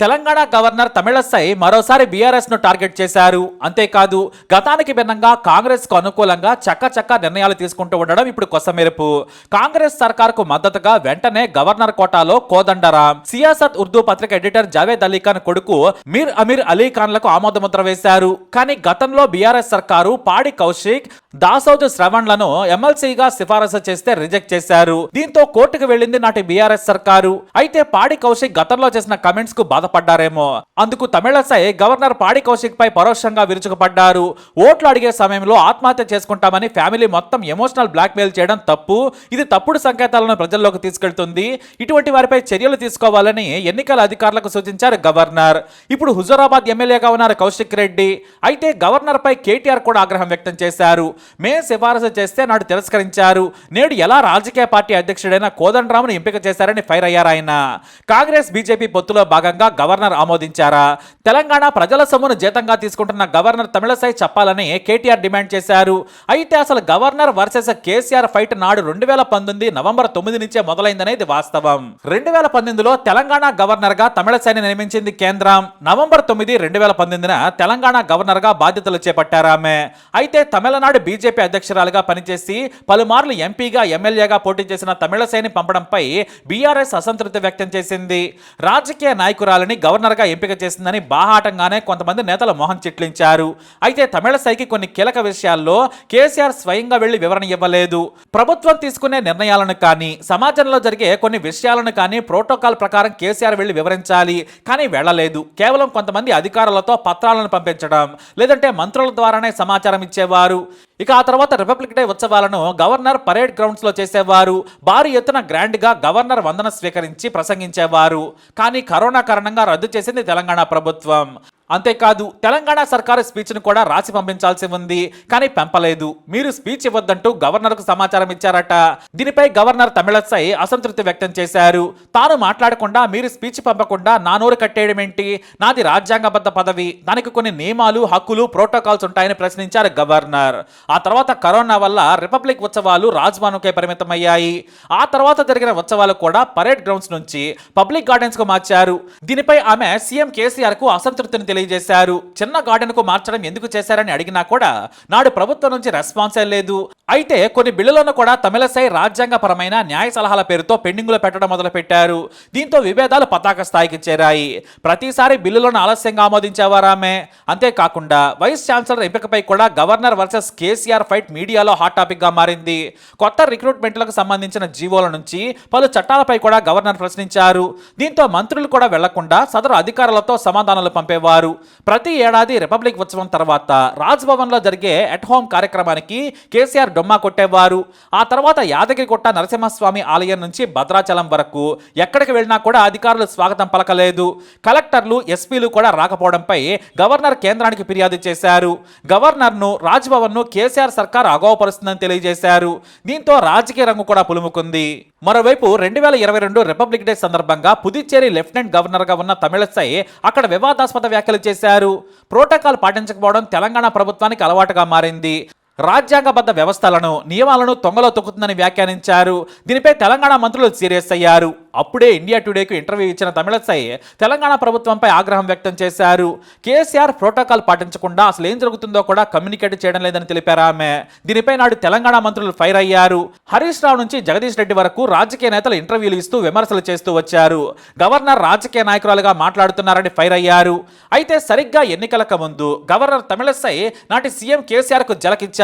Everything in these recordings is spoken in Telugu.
తెలంగాణ గవర్నర్ తమిళసై మరోసారి బీఆర్ఎస్ను టార్గెట్ చేశారు. అంతేకాదు గతానికి భిన్నంగా కాంగ్రెస్కు అనుకూలంగా చక్క చక్క నిర్ణయాలు తీసుకుంటూ ఉండడం ఇప్పుడు కొసమెరుపు. కాంగ్రెస్ సర్కార్కు మద్దతుగా వెంటనే గవర్నర్ కోటాలో కోదండరాం. సియాసత్ ఉర్దూ పత్రిక ఎడిటర్ జావేద్ అలీ ఖాన్ కొడుకు మీర్ అమీర్ అలీ ఖాన్లకు ఆమోదముద్ర వేశారు. కానీ గతంలో బీఆర్ఎస్ సర్కారు పాడి కౌశిక్ దాసౌద్ శ్రవణ్లను ఎమ్మెల్సీగా సిఫారసు చేస్తే రిజెక్ట్ చేశారు. దీంతో కోర్టుకు వెళ్ళింది నాటి బీఆర్ఎస్ సర్కారు. అయితే పాడి కౌశిక్ గతంలో చేసిన కమెంట్స్కు బాధపడ్డారేమో అందుకు తమిళసై గవర్నర్ పాడి కౌశిక్ పై పరోక్షంగా విరుచుకుపడ్డారు. ఓట్లు అడిగే సమయంలో ఆత్మహత్య చేసుకుంటామని ఫ్యామిలీ మొత్తం ఎమోషనల్ బ్లాక్మెయిల్ చేయడం తప్పు. ఇది తప్పుడు సంకేతాలను ప్రజల్లోకి తీసుకెళ్తుంది. ఇటువంటి వారిపై చర్యలు తీసుకోవాలని ఎన్నికల అధికారులకు సూచించారు గవర్నర్. ఇప్పుడు హుజూరాబాద్ ఎమ్మెల్యేగా ఉన్నారు కౌశిక్ రెడ్డి. అయితే గవర్నర్ పై కేటీఆర్ కూడా ఆగ్రహం వ్యక్తం చేశారు. మే సిఫారసు చేస్తే నాడు తిరస్కరించారు. నేడు ఎలా రాజకీయ పార్టీ అధ్యక్షుడైన కోదండరామును ఎంపిక చేశారని ఫైర్ అయ్యారు ఆయన. కాంగ్రెస్ బీజేపీ పొత్తులో భాగంగా గవర్నర్ ఆమోదించారా? తెలంగాణ ప్రజల సొమ్మును జీతంగా తీసుకుంటున్న గవర్నర్ తమిళసై చెప్పాలని కేటీఆర్ డిమాండ్ చేశారు. అయితే అసలు గవర్నర్ వర్సెస్ కేసీఆర్ ఫైట్ నాడు రెండు వేల పంతొమ్మిది నవంబర్ తొమ్మిది నుంచే మొదలైందనేది వాస్తవం. రెండు వేల పంతొమ్మిదిలో తెలంగాణ గవర్నర్గా తమిళసైని నియమించింది కేంద్రం. నవంబర్ తొమ్మిది రెండు వేల పంతొమ్మిదిన తెలంగాణ గవర్నర్గా బాధ్యతలు చేపట్టారు ఆమె. అయితే తమిళనాడు బీజేపీ అధ్యక్షురాలుగా పనిచేసి పలుమార్లు ఎంపీగా ఎమ్మెల్యేగా పోటీ చేసిన తమిళసైని పంపడంపై బీఆర్ఎస్ అసంతృప్తి వ్యక్తం చేసింది. రాజకీయ నాయకురాలని గవర్నర్గా ఎంపిక చేసిందని బాహాటంగానే కొంతమంది నేతలు మొహం చిట్లించారు. అయితే తమిళసైకి కొన్ని కీలక విషయాల్లో కేసీఆర్ స్వయంగా వెళ్ళి వివరణ ఇవ్వలేదు. ప్రభుత్వం తీసుకునే నిర్ణయాలను కానీ సమాజంలో జరిగే కొన్ని విషయాలను కానీ ప్రోటోకాల్ ప్రకారం కేసీఆర్ వెళ్ళి వివరించాలి. కానీ వెళ్ళలేదు. కేవలం కొంతమంది అధికారులతో పత్రాలను పంపించడం లేదంటే మంత్రుల ద్వారానే సమాచారం ఇచ్చేవారు. ఇక ఆ తర్వాత రిపబ్లిక్ డే ఉత్సవాలను గవర్నర్ పరేడ్ గ్రౌండ్స్లో చేసేవారు. భారీ ఎత్తున గ్రాండ్గా గవర్నర్ వందన స్వీకరించి ప్రసంగించేవారు. కానీ కరోనా కారణంగా రద్దు చేసింది తెలంగాణ ప్రభుత్వం. అంతేకాదు తెలంగాణ సర్కారు స్పీచ్ను కూడా రాసి పంపించాల్సి ఉంది. కానీ పంపలేదు. మీరు స్పీచ్ ఇవ్వద్దంటూ గవర్నర్కు సమాచారం ఇచ్చారట. దీనిపై గవర్నర్ తమిళసై అసంతృప్తి వ్యక్తం చేశారు. తాను మాట్లాడకుండా మీరు స్పీచ్ పంపకుండా నా నోరు కట్టేయడం ఏంటి? నాది రాజ్యాంగబద్ధ పదవి. దానికి కొన్ని నియమాలు హక్కులు ప్రోటోకాల్స్ ఉంటాయని ప్రశ్నించారు గవర్నర్. ఆ తర్వాత కరోనా వల్ల రిపబ్లిక్ ఉత్సవాలు రాజ్భవన్కే పరిమితమయ్యాయి. ఆ తర్వాత జరిగిన ఉత్సవాలు కూడా పరేడ్ గ్రౌండ్స్ నుంచి పబ్లిక్ గార్డెన్స్కు మార్చారు. దీనిపై ఆమె సీఎం కేసీఆర్కు అసంతృప్తిని తెలియజేశారు చిన్న గార్డెన్కు మార్చడం ఎందుకు చేశారని అడిగినా కూడా నాడు ప్రభుత్వం నుంచి రెస్పాన్సే లేదు. అయితే కొన్ని బిల్లులను కూడా తమిళసై రాజ్యాంగపరమైన న్యాయ సలహాల పేరుతో పెండింగులో పెట్టడం మొదలుపెట్టారు. దీంతో విభేదాలు పతాక స్థాయికి చేరాయి. ప్రతిసారి బిల్లులను ఆలస్యంగా ఆమోదించేవారామే అంతేకాకుండా వైస్ ఛాన్సలర్ ఎంపికపై కూడా గవర్నర్ వర్సెస్ కేసీఆర్ ఫైట్ మీడియాలో హాట్ టాపిక్గా మారింది. కొత్త రిక్రూట్మెంట్లకు సంబంధించిన జీవోల నుంచి పలు చట్టాలపై కూడా గవర్నర్ ప్రశ్నించారు. దీంతో మంత్రులు కూడా వెళ్ళకుండా సదరు అధికారులతో సమాధానాలు పంపేవారు. ప్రతి ఏడాది రిపబ్లిక్ ఉత్సవం తర్వాత రాజ్భవన్లో జరిగే అట్ హోమ్ కార్యక్రమానికి కేసీఆర్ డొమ్మా కొట్టేవారు. ఆ తర్వాత యాదగిరిగుట్ట నరసింహస్వామి ఆలయం నుంచి భద్రాచలం వరకు ఎక్కడికి వెళ్ళినా కూడా అధికారులు స్వాగతం పలకలేదు. కలెక్టర్లు ఎస్పీలు కూడా రాకపోవడంపై గవర్నర్ కేంద్రానికి ఫిర్యాదు చేశారు. గవర్నర్ను రాజ్భవన్ను కేసీఆర్ సర్కార్ అగోపరుస్తుందని తెలియజేశారు. దీంతో రాజకీయ రంగు కూడా పులుముకుంది. మరోవైపు రెండు వేల ఇరవై రెండు రిపబ్లిక్ డే సందర్భంగా పుదుచ్చేరి లెఫ్టినెంట్ గవర్నర్గా ఉన్న తమిళసై అక్కడ వివాదాస్పద వ్యాఖ్యలు చేశారు. ప్రోటోకాల్ పాటించకపోవడం తెలంగాణ ప్రభుత్వానికి అలవాటుగా మారింది. రాజ్యాంగబద్ధ వ్యవస్థలను నియమాలను తొంగలో తొక్కుతుందని వ్యాఖ్యానించారు. దీనిపై తెలంగాణ మంత్రులు సీరియస్ అయ్యారు. అప్పుడే ఇండియా టుడేకు ఇంటర్వ్యూ ఇచ్చిన తమిళసై తెలంగాణ ప్రభుత్వంపై ఆగ్రహం వ్యక్తం చేశారు. కేసీఆర్ ప్రోటోకాల్ పాటించకుండా అసలు ఏం జరుగుతుందో కూడా కమ్యూనికేట్ చేయడం లేదని తెలిపారు ఆమె. దీనిపై నాడు తెలంగాణ మంత్రులు ఫైర్ అయ్యారు. హరీష్ రావు నుంచి జగదీష్ రెడ్డి వరకు రాజకీయ నేతలు ఇంటర్వ్యూలు ఇస్తూ విమర్శలు చేస్తూ వచ్చారు. గవర్నర్ రాజకీయ నాయకురాలుగా మాట్లాడుతున్నారని ఫైర్ అయ్యారు. అయితే సరిగ్గా ఎన్నికలకు ముందు గవర్నర్ తమిళసై నాటి సీఎం కేసీఆర్కు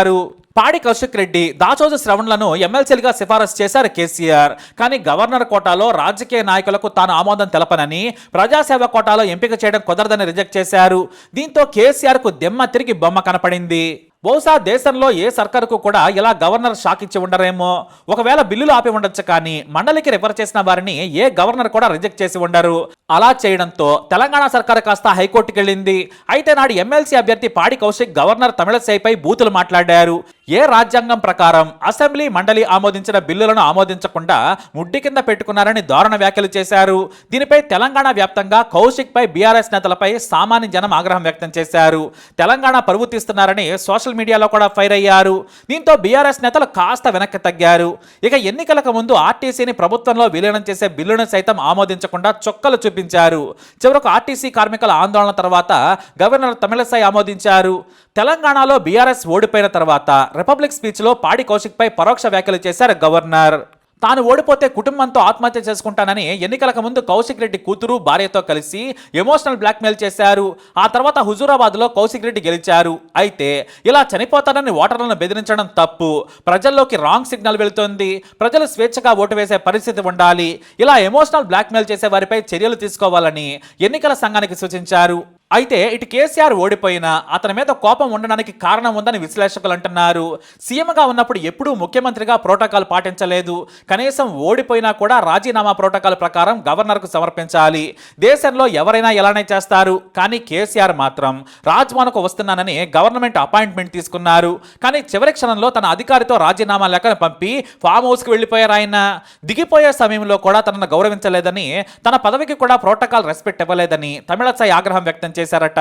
గారు పాడి కౌశిక్ రెడ్డి దాచోజ శ్రవణ్లను ఎమ్మెల్సీలుగా సిఫారసు చేశారు కేసీఆర్. కానీ గవర్నర్ కోటాలో రాజకీయ నాయకులకు తాను ఆమోదం తెలపనని ప్రజాసేవ కోటాలో ఎంపిక చేయడం కుదరదని రిజెక్ట్ చేశారు. దీంతో కేసీఆర్కు దెమ్మ తిరిగి బొమ్మ కనపడింది. బహుశా దేశంలో ఏ సర్కారుకు కూడా ఇలా గవర్నర్ షాక్ ఇచ్చి ఉండరేమో? ఒకవేళ బిల్లులు ఆపి ఉండొచ్చు కానీ మండలికి రిఫర్ చేసిన వారిని ఏ గవర్నర్ కూడా రిజెక్ట్ చేసి ఉండరు. అలా చేయడంతో తెలంగాణ సర్కారు కాస్త హైకోర్టుకి వెళ్ళింది అయితే నాడు ఎమ్మెల్సీ అభ్యర్థి పాడి కౌశిక్ గవర్నర్ తమిళసైపై బూతులు మాట్లాడారు. ఏ రాజ్యాంగం ప్రకారం అసెంబ్లీ మండలి ఆమోదించిన బిల్లులను ఆమోదించకుండా ముడ్డి కింద పెట్టుకున్నారని దారుణ వ్యాఖ్యలు చేశారు. దీనిపై తెలంగాణ వ్యాప్తంగా కౌశిక్ పై బీఆర్ఎస్ నేతలపై సామాన్య జనం ఆగ్రహం వ్యక్తం చేశారు. తెలంగాణ పరువు తీస్తున్నారని సోషల్ మీడియాలో కూడా ఫైర్ అయ్యారు. దీంతో బీఆర్ఎస్ నేతలు కాస్త వెనక్కి తగ్గారు. ఇక ఎన్నికలకు ముందు ఆర్టీసీని ప్రభుత్వంలో విలీనం చేసే బిల్లును సైతం ఆమోదించకుండా చొక్కలు చూపించారు. చివరకు ఆర్టీసీ కార్మికుల ఆందోళన తర్వాత గవర్నర్ తమిళసై ఆమోదించారు. తెలంగాణలో బీఆర్ఎస్ ఓడిపోయిన తర్వాత రిపబ్లిక్ స్పీచ్లో పాడి కౌశిక్పై పరోక్ష వ్యాఖ్యలు చేశారు గవర్నర్. తాను ఓడిపోతే కుటుంబంతో ఆత్మహత్య చేసుకుంటానని ఎన్నికలకు ముందు కౌశిక్ రెడ్డి కూతురు భార్యతో కలిసి ఎమోషనల్ బ్లాక్మెయిల్ చేశారు. ఆ తర్వాత హుజూరాబాద్లో కౌశిక్ రెడ్డి గెలిచారు. అయితే ఇలా చనిపోతానని ఓటర్లను బెదిరించడం తప్పు. ప్రజల్లోకి రాంగ్ సిగ్నల్ వెళుతోంది. ప్రజలు స్వేచ్ఛగా ఓటు వేసే పరిస్థితి ఉండాలి. ఇలా ఎమోషనల్ బ్లాక్మెయిల్ చేసే వారిపై చర్యలు తీసుకోవాలని ఎన్నికల సంఘానికి సూచించారు. అయితే ఇటు కేసీఆర్ ఓడిపోయినా అతని మీద కోపం ఉండడానికి కారణం ఉందని విశ్లేషకులు అంటున్నారు. సీఎంగా ఉన్నప్పుడు ఎప్పుడూ ముఖ్యమంత్రిగా ప్రోటోకాల్ పాటించలేదు. కనీసం ఓడిపోయినా కూడా రాజీనామా ప్రోటోకాల్ ప్రకారం గవర్నర్కు సమర్పించాలి. దేశంలో ఎవరైనా ఎలానే చేస్తారు. కానీ కేసీఆర్ మాత్రం రాజ్భవన్కు వస్తున్నానని గవర్నమెంట్ అపాయింట్మెంట్ తీసుకున్నారు. కానీ చివరి క్షణంలో తన అధికారితో రాజీనామా లేఖను పంపి ఫామ్ హౌస్కి వెళ్ళిపోయారు ఆయన. దిగిపోయే సమయంలో కూడా తనను గౌరవించలేదని తన పదవికి కూడా ప్రోటోకాల్ రెస్పెక్ట్ ఇవ్వలేదని తమిళసై ఆగ్రహం వ్యక్తం చేశారట.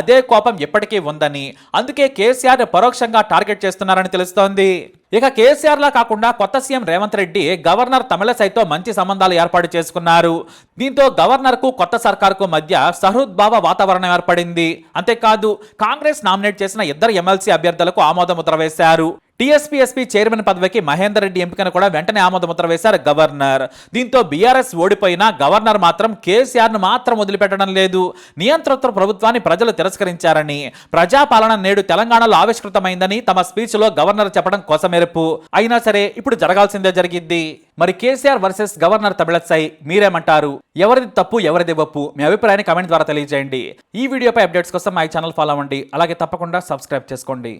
అదే కోపం ఇప్పటికీ ఉందని. అందుకే కేసీఆర్ పరోక్షంగా టార్గెట్ చేస్తున్నారని తెలుస్తోంది. ఇక కేసీఆర్ లా కాకుండా కొత్త సీఎం రేవంత్ రెడ్డి గవర్నర్ తమిళసైతో మంచి సంబంధాలు ఏర్పాటు చేసుకున్నారు. దీంతో గవర్నర్కు కొత్త సర్కార్కు మధ్య సహృద్భావ వాతావరణం ఏర్పడింది. అంతేకాదు కాంగ్రెస్ నామినేట్ చేసిన ఇద్దరు ఎమ్మెల్సీ అభ్యర్థులకు ఆమోద ముద్ర వేశారు. టీఎస్పీఎస్పీ చైర్మన్ పదవికి మహేందర్ రెడ్డి ఎంపికను కూడా వెంటనే ఆమోద ముద్ర వేశారు గవర్నర్. దీంతో బీఆర్ఎస్ ఓడిపోయినా గవర్నర్ మాత్రం కేసీఆర్ను మాత్రం వదిలిపెట్టడం లేదు. నియంతృత్వ ప్రభుత్వాన్ని ప్రజలు తిరస్కరించారని ప్రజాపాలన నేడు తెలంగాణలో ఆవిష్కృతమైందని తమ స్పీచ్లో గవర్నర్ చెప్పడం కోసమెరుపు. అయినా సరే ఇప్పుడు జరగాల్సిందే జరిగింది మరి కేసీఆర్ వర్సెస్ గవర్నర్ తమిళసై మీరేమంటారు? ఎవరిది తప్పు ఎవరిది ఒప్పు? మీ అభిప్రాయాన్ని కమెంట్ ద్వారా తెలియజేయండి. ఈ వీడియోపై అప్డేట్స్ కోసం మా ఛానల్ ఫాలో అవ్వండి. అలాగే తప్పకుండా సబ్స్క్రైబ్ చేసుకోండి.